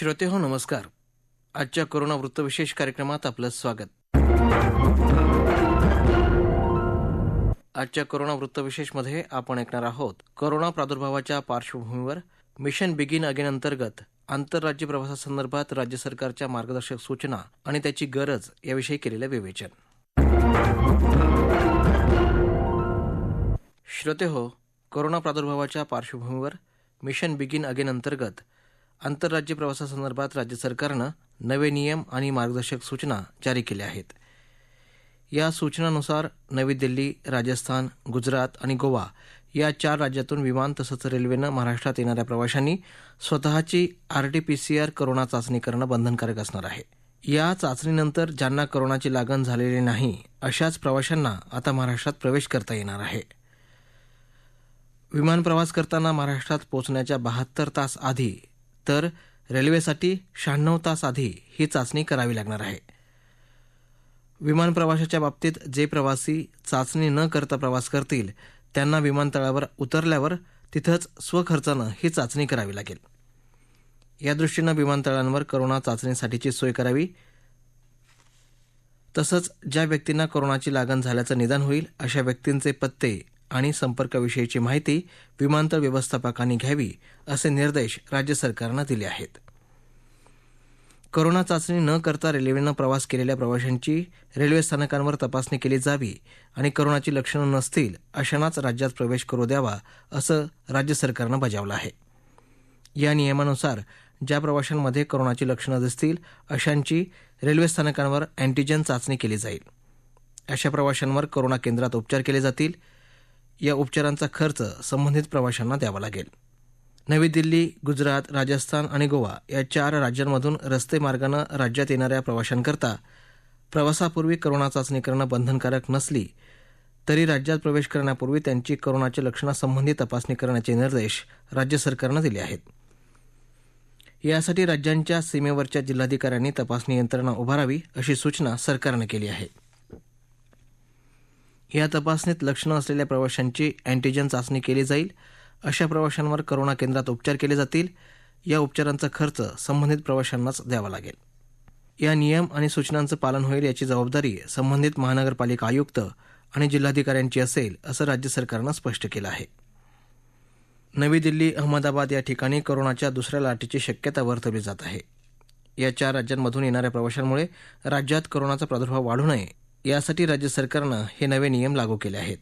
श्रोते हो नमस्कार. आजच्या कोरोना वृत्तविशेष कार्यक्रमात आपलं स्वागत. आजच्या कोरोना वृत्तविशेषमध्ये आपण ऐकणार आहोत कोरोना प्रादुर्भावाच्या पार्श्वभूमीवर मिशन बिगिन अगेन अंतर्गत आंतरराज्य प्रवासासंदर्भात राज्य सरकारच्या मार्गदर्शक सूचना आणि त्याची गरज याविषयी केलेलं विवेचन. श्रोते हो कोरोना प्रादुर्भावाच्या पार्श्वभूमीवर मिशन बिगिन अगेन अंतर्गत आंतरराज्य प्रवासासंदर्भात राज्य सरकारनं नवे नियम आणि मार्गदर्शक सूचना जारी केल्या आहेत. या सूचनानुसार नवी दिल्ली राजस्थान गुजरात आणि गोवा या चार राज्यातून विमान तसंच रेल्वेनं महाराष्ट्रात येणाऱ्या प्रवाशांनी स्वतःची आरटीपीसीआर करोना चाचणी करणं बंधनकारक असणार आहे. या चाचणीनंतर ज्यांना करोनाची लागण झालेली नाही अशाच प्रवाशांना आता महाराष्ट्रात प्रवेश करता येणार आहे. विमान प्रवास करताना महाराष्ट्रात पोहोचण्याच्या बहात्तर तास आधी तर रेल्वेसाठी शहाण्णव तास आधी ही चाचणी करावी लागणार आहे. विमान प्रवाशाच्या बाबतीत जे प्रवासी चाचणी न करता प्रवास करतील त्यांना विमानतळावर उतरल्यावर तिथंच स्वखर्चानं ही चाचणी करावी लागेल. यादृष्टीनं विमानतळांवर करोना चाचणीसाठीची सोय करावी. तसंच ज्या व्यक्तींना कोरोनाची लागण झाल्याचं निदान होईल अशा व्यक्तींचे पत्ते आणि संपर्काविषयीची माहिती विमानतळ व्यवस्थापकांनी घ्यावी असे निर्देश राज्य सरकारनं दिले आहेत. कोरोना चाचणी न करता रेल्वेनं प्रवास केलेल्या प्रवाशांची रेल्वे स्थानकांवर तपासणी केली जावी आणि कोरोनाची लक्षणं नसतील अशांनाच राज्यात प्रवेश करू द्यावा असं राज्य सरकारनं बजावलं आहे. या नियमानुसार ज्या प्रवाशांमध्ये कोरोनाची लक्षणं दिसतील अशांची रेल्वे स्थानकांवर अँटीजेन चाचणी केली जाईल. अशा प्रवाशांवर कोरोना केंद्रात उपचार केले जातील. या उपचारांचा खर्च संबंधित प्रवाशांना द्यावा लागेल. नवी दिल्ली गुजरात राजस्थान आणि गोवा या चार राज्यांमधून रस्ते मार्गानं राज्यात येणाऱ्या प्रवाशांकरता प्रवासापूर्वी करोना चाचणी करणं बंधनकारक नसली तरी राज्यात प्रवेश करण्यापूर्वी त्यांची करोनाच्या लक्षणासंबंधी तपासणी करण्याचे निर्देश राज्य सरकारनं दिले आहेत. यासाठी राज्यांच्या सीमेवरच्या जिल्हाधिकाऱ्यांनी तपासणी यंत्रणा उभारावी अशी सूचना सरकारनं केली आहे. या तपासणीत लक्षणं असलेल्या प्रवाशांची अँटीजन चाचणी केली जाईल. अशा प्रवाशांवर करोना केंद्रात उपचार केले जातील. या उपचारांचा खर्च संबंधित प्रवाशांनाच द्यावा लागेल. या नियम आणि सूचनांचं पालन होईल याची जबाबदारी संबंधित महानगरपालिका आयुक्त आणि जिल्हाधिकाऱ्यांची असेल असं राज्य सरकारनं स्पष्ट केलं आहे. नवी दिल्ली अहमदाबाद या ठिकाणी कोरोनाच्या दुसऱ्या लाटेची शक्यता वर्तवली जात आहे. या चार राज्यांमधून येणाऱ्या प्रवाशांमुळे राज्यात कोरोनाचा प्रादुर्भाव वाढू नये यासाठी राज्य सरकारनं हे नवे नियम लागू केले आहेत.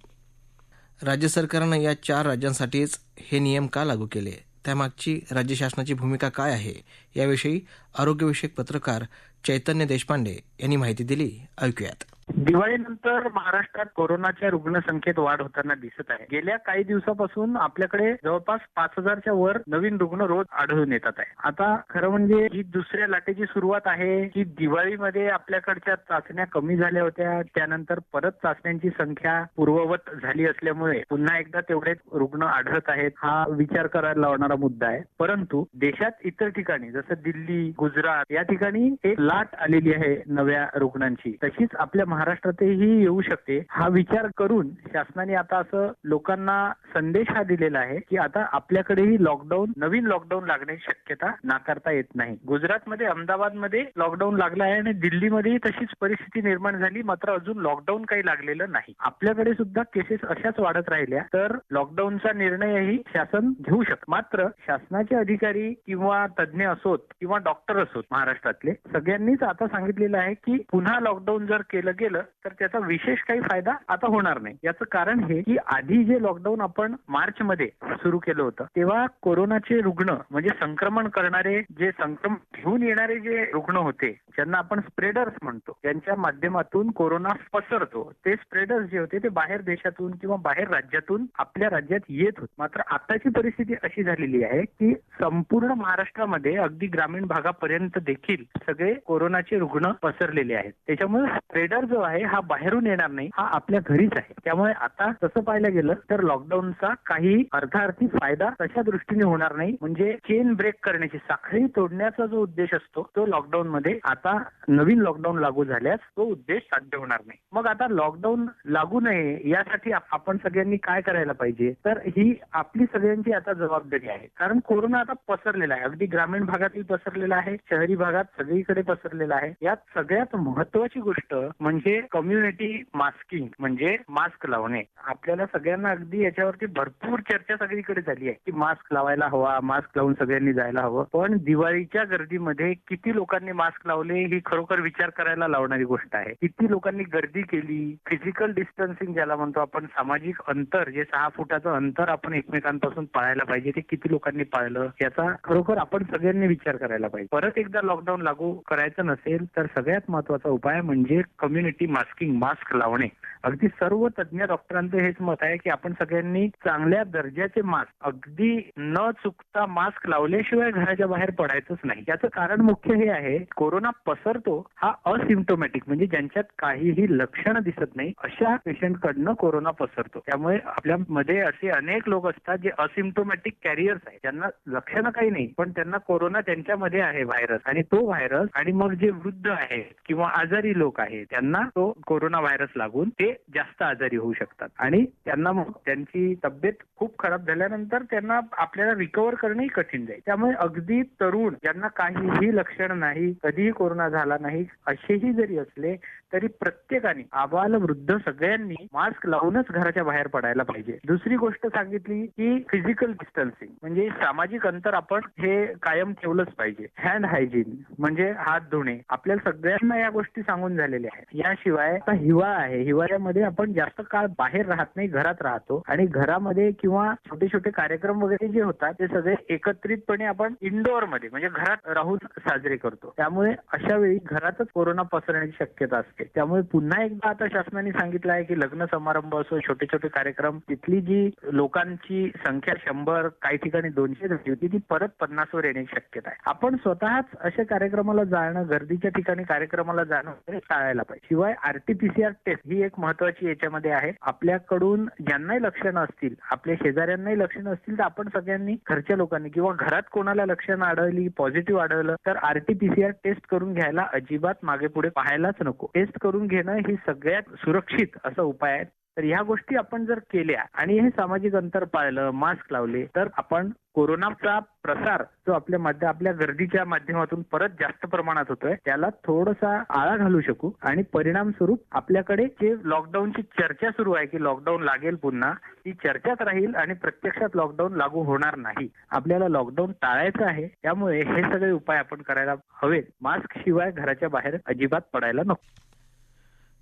राज्य सरकारनं या चार राज्यांसाठीच हे नियम का लागू केले? त्यामागची राज्य शासनाची भूमिका काय आहे? याविषयी आरोग्यविषयक पत्रकार चैतन्य देशपांडे यांनी माहिती दिली. ऐकूयात. दिवाळीनंतर महाराष्ट्रात कोरोनाच्या रुग्णसंख्येत वाढ होताना दिसत आहे. गेल्या काही दिवसापासून आपल्याकडे जवळपास पाच हजारच्या वर नवीन रुग्ण रोज आढळून येतात आहे. आता खरं म्हणजे ही दुसऱ्या लाटेची सुरुवात आहे की दिवाळीमध्ये आपल्याकडच्या चाचण्या कमी झाल्या होत्या. त्यानंतर परत चाचण्यांची संख्या पूर्ववत झाली असल्यामुळे पुन्हा एकदा तेवढे रुग्ण आढळत आहेत. हा विचार करायला लावणारा मुद्दा आहे. परंतु देशात इतर ठिकाणी जसं दिल्ली गुजरात या ठिकाणी एक लाट आलेली आहे नव्या रुग्णांची. तशीच आपल्या महाराष्ट्रातही येऊ शकते. हा विचार करून शासनाने आता असं लोकांना संदेश हा दिलेला आहे की आता आपल्याकडेही लॉकडाऊन नवीन लॉकडाऊन लागण्याची शक्यता नाकारता येत नाही. गुजरातमध्ये अहमदाबादमध्ये लॉकडाऊन लागला आहे आणि दिल्लीमध्येही तशीच परिस्थिती निर्माण झाली. मात्र अजून लॉकडाऊन काही लागलेलं नाही. आपल्याकडे सुद्धा केसेस अशाच वाढत राहिल्या तर लॉकडाऊनचा निर्णयही शासन घेऊ शकत. मात्र शासनाचे अधिकारी किंवा तज्ज्ञ असोत किंवा डॉक्टर असोत महाराष्ट्रातले सगळ्यांनीच आता सांगितलेलं आहे की पुन्हा लॉकडाऊन जर केलं गेलं तर त्याचा विशेष काही फायदा आता होणार नाही. याचं कारण हे की आधी जे लॉकडाऊन आपण मार्च मध्ये सुरू केलं होतं तेव्हा कोरोनाचे रुग्ण म्हणजे संक्रमण करणारे जे संक्रमण घेऊन येणारे जे रुग्ण होते ज्यांना आपण स्प्रेडर्स म्हणतो त्यांच्या माध्यमातून कोरोना पसरतो. ते स्प्रेडर्स जे होते ते बाहेर देशातून किंवा बाहेर राज्यातून आपल्या राज्यात येत होते. मात्र आताची परिस्थिती अशी झालेली आहे की संपूर्ण महाराष्ट्रामध्ये अगदी ग्रामीण भागापर्यंत देखील सगळे कोरोनाचे रुग्ण पसरलेले आहेत. त्याच्यामुळे स्प्रेडर जो आहे हा बाहेरून येणार नाही हा आपल्या घरीच आहे. त्यामुळे आता तसं पाहायला गेलं तर लॉकडाऊनचा काही अर्थार्थी फायदा तशा दृष्टीने होणार नाही. म्हणजे चेन ब्रेक करण्याची साखळी तोडण्याचा जो उद्देश असतो तो लॉकडाऊन मध्ये आता नवीन लॉकडाऊन लागू झाल्यास तो उद्देश साध्य होणार नाही. मग आता लॉकडाऊन लागू नये यासाठी आपण सगळ्यांनी काय करायला पाहिजे? तर ही आपली सगळ्यांची आता जबाबदारी आहे. कारण कोरोना आता पसरलेला आहे. अगदी ग्रामीण भागात भागातील पसरलेला आहे शहरी भागात सगळीकडे पसरलेला आहे. यात सगळ्यात महत्वाची गोष्ट म्हणजे कम्युनिटी मास्किंग म्हणजे मास्क लावणे. आपल्याला सगळ्यांना अगदी याच्यावरती भरपूर चर्चा सगळीकडे झाली आहे की मास्क लावायला हवा मास्क लावून सगळ्यांनी जायला हवं. पण दिवाळीच्या गर्दीमध्ये किती लोकांनी मास्क लावले ही खरोखर विचार करायला लावणारी गोष्ट आहे. किती लोकांनी गर्दी केली फिजिकल डिस्टन्सिंग ज्याला म्हणतो आपण सामाजिक अंतर जे सहा फुटाचं अंतर आपण एकमेकांपासून पाळायला पाहिजे ते किती लोकांनी पाळलं याचा खरोखर आपण सगळ्यांनी विचार करायला पाहिजे. परत एकदा लॉकडाऊन लागू करायचं नसेल तर सगळ्यात महत्त्वाचा उपाय म्हणजे कम्युनिटी मास्किंग मास्क लावणे. अगदी सर्व तज्ज्ञ डॉक्टरांचं हेच मत आहे की आपण सगळ्यांनी चांगल्या दर्जाचे मास्क अगदी न चुकता मास्क लावल्याशिवाय घराच्या बाहेर पडायचंच नाही. याचं कारण मुख्य हे आहे कोरोना पसरतो हा असिम्टोमॅटिक म्हणजे ज्यांच्यात काहीही लक्षणं दिसत नाही अशा पेशंट कडनं कोरोना पसरतो. त्यामुळे आपल्यामध्ये असे अनेक लोक असतात जे असिम्टोमॅटिक कॅरियर्स आहेत. ज्यांना लक्षणं काही नाही पण त्यांना कोरोना त्यांच्यामध्ये आहे व्हायरस आणि तो व्हायरस आणि मग जे वृद्ध आहेत किंवा आजारी लोक आहेत त्यांना तो कोरोना व्हायरस लागून ते जास्त आजारी होऊ शकतात. आणि त्यांना मग त्यांची तब्येत खूप खराब झाल्यानंतर त्यांना आपल्याला रिकव्हर करणंही कठीण जाईल. त्यामुळे अगदी तरुण ज्यांना काहीही लक्षण नाही कधीही कोरोना झाला नाही असेही जरी असले तरी प्रत्येकाने आबाल वृद्ध सगळ्यांनी मास्क लावूनच घराच्या बाहेर पडायला पाहिजे. दुसरी गोष्ट सांगितली की फिजिकल डिस्टन्सिंग म्हणजे सामाजिक अंतर आपण हे कायम ठेवलंच पाहिजे. हँड हायजीन म्हणजे हात धुणे आपल्याला सगळ्यांना या गोष्टी सांगून झालेल्या आहेत. याशिवाय आता हिवाळा आहे हिवाळ्यामध्ये आपण जास्त काळ बाहेर राहत नाही घरात राहतो. आणि घरामध्ये किंवा छोटे छोटे कार्यक्रम वगैरे जे होतात ते सगळे एकत्रितपणे आपण इंडोअरमध्ये म्हणजे घरात राहून साजरे करतो. त्यामुळे अशा वेळी घरातच कोरोना पसरण्याची शक्यता असते. त्यामुळे पुन्हा एकदा आता शासनाने सांगितलं आहे की लग्न समारंभ असो छोटे छोटे कार्यक्रम तिथली जी लोकांची संख्या शंभर काही ठिकाणी दोनशे झाली होती ती परत पन्नासवर येण्याची शक्यता आहे. आपण स्वतःच अशा कार्यक्रमाला जाणं गर्दीच्या ठिकाणी कार्यक्रमाला जाणं वगैरे टाळायला पाहिजे. शिवाय आरटीपीसीआर टेस्ट ही एक महत्वाची याच्यामध्ये आहे. आपल्याकडून ज्यांनाही लक्षणं असतील आपल्या शेजाऱ्यांनाही लक्षणं असतील तर आपण सगळ्यांनी घरच्या लोकांनी किंवा घरात कोणाला लक्षणं आढळली पॉझिटिव्ह आढळलं तर आरटीपीसीआर टेस्ट करून घ्यायला अजिबात मागे पुढे पाहायलाच नको. टेस्ट करून घेणं ही सगळ्यात सुरक्षित असा उपाय आहे. तर ह्या गोष्टी आपण जर केल्या आणि हे सामाजिक अंतर पाळलं मास्क लावले तर आपण कोरोनाचा प्रसार जो आपल्या मध्ये आपल्या गर्दीच्या माध्यमातून परत जास्त प्रमाणात होतोय त्याला थोडासा आळा घालू शकू. आणि परिणाम स्वरूप आपल्याकडे जे लॉकडाऊनची चर्चा सुरू आहे की लॉकडाऊन लागेल पुन्हा ती चर्चाच राहील आणि प्रत्यक्षात लॉकडाऊन लागू होणार नाही. आपल्याला लॉकडाऊन टाळायचं आहे त्यामुळे हे सगळे उपाय आपण करायला हवेत. मास्क शिवाय घराच्या बाहेर अजिबात पडायला नको.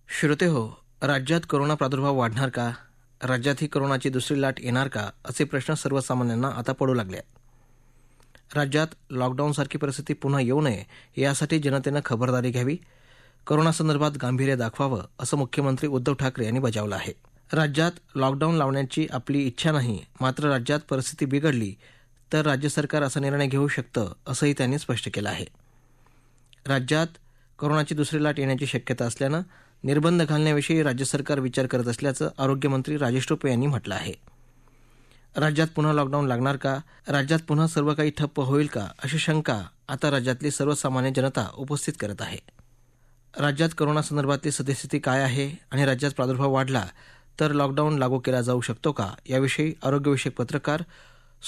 श्रोते हो राज्यात कोरोना प्रादुर्भाव वाढणार का? राज्यात ही कोरोनाची दुसरी लाट येणार का? असे प्रश्न सर्वसामान्यांना आता पडू लागले आहेत. राज्यात लॉकडाऊनसारखी परिस्थिती पुन्हा येऊ नये यासाठी जनतेनं खबरदारी घ्यावी कोरोनासंदर्भात गांभीर्य दाखवावं असं मुख्यमंत्री उद्धव ठाकरे यांनी बजावलं आहे. राज्यात लॉकडाऊन लावण्याची आपली इच्छा नाही मात्र राज्यात परिस्थिती बिघडली तर राज्य सरकार असा निर्णय घेऊ शकतं असंही त्यांनी स्पष्ट केलं आहे. राज्यात कोरोनाची दुसरी लाट येण्याची शक्यता असल्यानं निर्बंध घालण्याविषयी राज्य सरकार विचार करत असल्याचं आरोग्यमंत्री राजेश टोपे यांनी म्हटलं आहे. राज्यात पुन्हा लॉकडाऊन लागणार का? राज्यात पुन्हा सर्व काही ठप्प होईल का? अशी शंका आता राज्यातली सर्वसामान्य जनता उपस्थित करत आहे. राज्यात कोरोनासंदर्भातली सद्यस्थिती काय आहे आणि राज्यात प्रादुर्भाव वाढला तर लॉकडाऊन लागू केला जाऊ शकतो का? याविषयी आरोग्यविषयक पत्रकार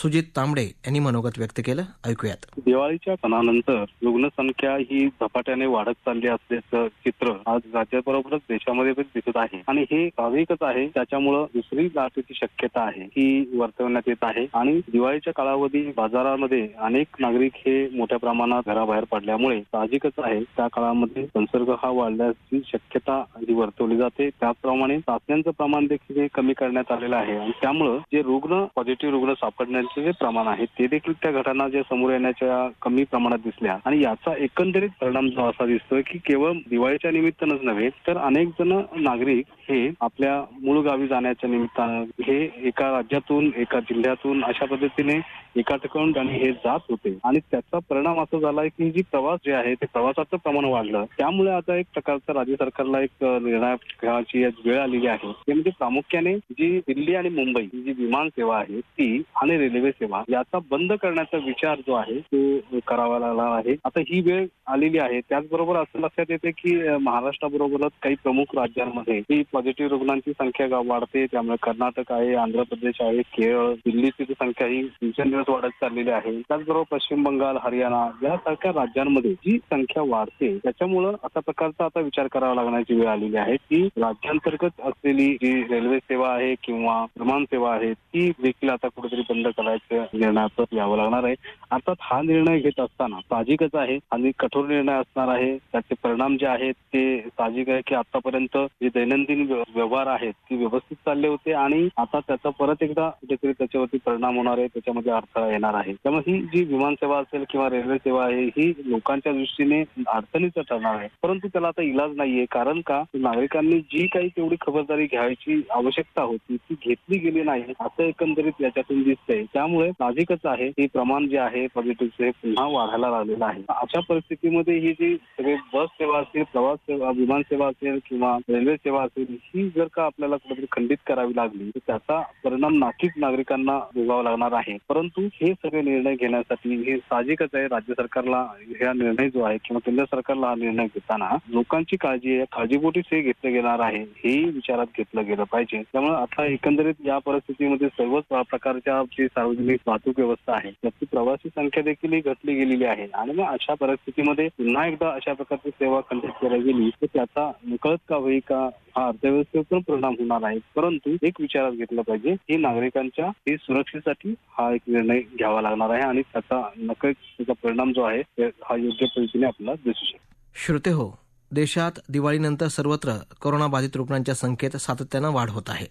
सुजित तांबडे यांनी मनोगत व्यक्त केलं. ऐकूयात. दिवाळीच्या सणानंतर रुग्णसंख्या ही झपाट्याने वाढत चालली असल्याचं चित्र आज राज्याबरोबरच देशामध्ये पण दिसत आहे. आणि हे स्वाभाविकच आहे. त्याच्यामुळं दुसरी लाटेची शक्यता आहे. ही वर्तवण्यात येत आहे. आणि दिवाळीच्या कालावधी बाजारामध्ये अनेक नागरिक हे मोठ्या प्रमाणात घराबाहेर पडल्यामुळे साहजिकच आहे. त्या काळामध्ये संसर्ग हा वाढण्याची शक्यता ही वर्तवली जाते. त्याचप्रमाणे चाचण्यांचं प्रमाण देखील हे कमी करण्यात आलेलं आहे. आणि त्यामुळं जे रुग्ण पॉझिटिव्ह रुग्ण सापडण्याची घटनांचे जे प्रमाण आहे ते देखील त्या घटना जे समोर येण्याच्या कमी प्रमाणात दिसल्या. आणि याचा एकंदरीत परिणाम जो असा दिसतोय की केवळ दिवाळीच्या निमित्तानंच नव्हे तर अनेक जण नागरिक हे आपल्या मूळ गावी जाण्याच्या निमित्तानं हे एका राज्यातून एका जिल्ह्यातून अशा पद्धतीने एका ठिकाणी हे जात होते. आणि त्याचा परिणाम असा झालाय की जी प्रवास जे आहे ते प्रवासाचं प्रमाण वाढलं. त्यामुळे आता एक प्रकारचा राज्य सरकारला एक निर्णय घ्यायची वेळ आलेली आहे. ते म्हणजे प्रामुख्याने जी दिल्ली आणि मुंबई जी विमान सेवा आहे ती आणि रेल्वे सेवा याचा बंद करण्याचा विचार जो आहे तो करावा लागला आहे. आता ही वेळ आलेली आहे. त्याचबरोबर असं लक्षात येते की महाराष्ट्राबरोबरच काही प्रमुख राज्यांमध्ये ही पॉझिटिव्ह रुग्णांची संख्या वाढते. त्यामुळे कर्नाटक आहे आंध्र प्रदेश आहे केरळ दिल्लीची संख्या ही दिवसेंदिवस वाढत चाललेली आहे. त्याचबरोबर पश्चिम बंगाल हरियाणा यासारख्या राज्यांमध्ये जी संख्या वाढते त्याच्यामुळं अशा प्रकारचा आता विचार करावा लागण्याची वेळ आलेली आहे की राज्यांतर्गत असलेली जी रेल्वे सेवा आहे किंवा विमान सेवा आहे ती देखील आता कुठेतरी बंद करायचं निर्णयाचं यावं लागणार आहे. अर्थात हा निर्णय घेत असताना साहजिकच आहे. आणि कठोर निर्णय असणार आहे. त्याचे परिणाम जे आहेत ते साहजिक आहे की आतापर्यंत जे दैनंदिन व्यवहार आहेत ते व्यवस्थित चालले होते आणि आता त्याचा परत एकदा कुठेतरी त्याच्यावरती परिणाम होणार आहे. त्याच्यामध्ये अडथळा येणार आहे. त्यामुळे ही जी विमान सेवा असेल किंवा रेल्वे सेवा आहे ही लोकांच्या दृष्टीने अडचणीचं ठरणार आहे. परंतु त्याला आता इलाज नाहीये. कारण का? नागरिकांनी जी काही तेवढी खबरदारी घ्यायची आवश्यकता होती ती घेतली गेली नाही. असं एकंदरीत याच्यातून दिसतंय. त्यामुळे साहजिकच आहे. की प्रमाण जे आहे पॉझिटिव्ह हे पुन्हा वाढायला लागलेलं आहे. अशा परिस्थितीमध्ये ही जी सगळी बस सेवा असेल प्रवास सेवा विमान सेवा असेल किंवा रेल्वे सेवा असेल ही जर का आपल्याला कुठेतरी खंडित करावी लागली तर त्याचा परिणाम नक्कीच नागरिकांना भोगावा लागणार आहे. परंतु हे सगळे निर्णय घेण्यासाठी हे साहजिकच आहे. राज्य सरकारला हा निर्णय जो आहे किंवा केंद्र सरकारला हा निर्णय घेताना लोकांची काळजी आहे काळजीपोटीच हे घेतलं गेणार आहे हेही विचारात घेतलं गेलं पाहिजे. त्यामुळे आता एकंदरीत या परिस्थितीमध्ये सर्वच प्रकारच्या सार्वजनिक म्हणजे वाहतूक व्यवस्था आहे. त्याची प्रवासी संख्या देखील ही घटली गेलेली आहे. आणि मग अशा परिस्थितीमध्ये पुन्हा एकदा अशा प्रकारची सेवा खंडित केली गेली तर त्याचा निकळत का होई का हा अर्थव्यवस्थेवर पण परिणाम होणार आहे? परंतु एक विचारात घेतलं पाहिजे की नागरिकांच्या सुरक्षेसाठी हा एक निर्णय घ्यावा लागणार आहे आणि त्याचा नकळत त्याचा परिणाम जो आहे हा योग्य पद्धतीने आपल्याला दिसू शकतो. श्रोते हो देशात दिवाळीनंतर सर्वत्र कोरोनाबाधित रुग्णांच्या संख्येत सातत्यानं वाढ होत आहे.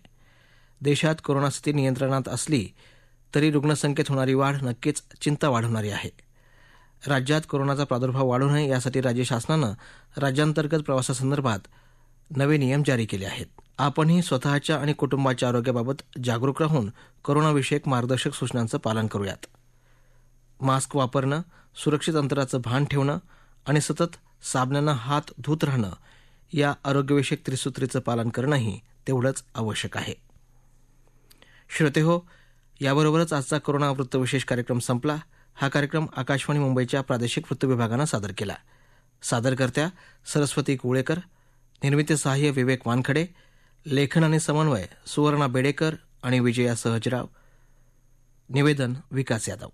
देशात कोरोना स्थिती नियंत्रणात असली तरी रुग्णसंख्येत होणारी वाढ नक्कीच चिंता वाढवणारी आहे. राज्यात कोरोनाचा प्रादुर्भाव वाढू नये यासाठी राज्य शासनानं राज्यांतर्गत प्रवासासंदर्भात नवे नियम जारी केले आहेत. आपणही स्वतःच्या आणि कुटुंबाच्या आरोग्याबाबत जागरूक राहून कोरोनाविषयक मार्गदर्शक सूचनांचं पालन करूयात. मास्क वापरणं सुरक्षित अंतराचं भान ठेवणं आणि सतत साबणानं हात धुत राहणं या आरोग्यविषयक त्रिसूत्रीचं पालन करणंही तेवढंच आवश्यक आहे. श्रोते हो याबरोबरच आजचा कोरोना वृत्तविशेष कार्यक्रम संपला. हा कार्यक्रम आकाशवाणी मुंबईच्या प्रादेशिक वृत्तविभागानं सादर केला. सादरकर्त्या सरस्वती कुवळेकर निर्मिती सहाय्य विवेक वानखडे लेखन आणि समन्वय सुवर्णा बेडेकर आणि विजया सहजराव. निवेदन विकास यादव.